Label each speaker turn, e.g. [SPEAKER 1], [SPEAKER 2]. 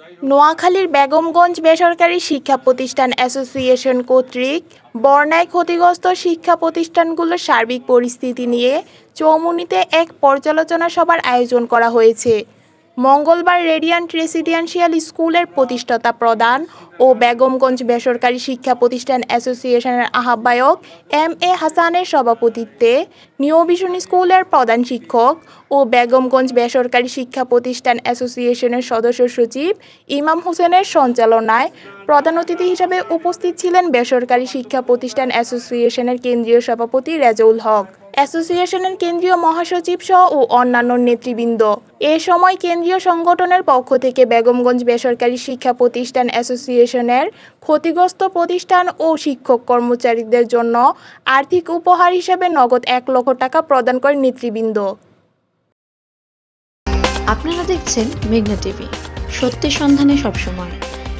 [SPEAKER 1] নোয়াখালীর বেগমগঞ্জ বেসরকারি শিক্ষা প্রতিষ্ঠান অ্যাসোসিয়েশন কর্তৃক বন্যায় ক্ষতিগ্রস্ত শিক্ষা প্রতিষ্ঠানগুলোর সার্বিক পরিস্থিতি নিয়ে চৌমুনিতে এক পর্যালোচনা সভার আয়োজন করা হয়েছে। মঙ্গলবার রেডিয়ান্ট রেসিডেন্সিয়াল স্কুলের প্রতিষ্ঠাতা প্রদান ও বেগমগঞ্জ বেসরকারি শিক্ষা প্রতিষ্ঠান অ্যাসোসিয়েশনের আহ্বায়ক এম এ হাসানের সভাপতিত্বে নিউ ভিশন স্কুলের প্রধান শিক্ষক ও বেগমগঞ্জ বেসরকারি শিক্ষা প্রতিষ্ঠান অ্যাসোসিয়েশনের সদস্য সচিব ইমাম হোসেনের সঞ্চালনায় প্রধান অতিথি হিসেবে উপস্থিত ছিলেন বেসরকারি শিক্ষা প্রতিষ্ঠান অ্যাসোসিয়েশনের কেন্দ্রীয় সভাপতি রেজাউল হক। অ্যাসোসিয়েশনের কেন্দ্রীয় মহাসচিব সহ ও অন্যান্য নেতৃবৃন্দ। এ সময় কেন্দ্রীয় সংগঠনের পক্ষ থেকে বেগমগঞ্জ বেসরকারি শিক্ষা প্রতিষ্ঠান অ্যাসোসিয়েশনের ক্ষতিগ্রস্ত প্রতিষ্ঠান ও শিক্ষক কর্মচারীদের জন্য আর্থিক উপহার হিসেবে নগদ এক লক্ষ টাকা প্রদান করে নেতৃবৃন্দ।
[SPEAKER 2] আপনারা দেখছেন মেঘনা টিভি। সত্যি সন্ধানে সবসময়।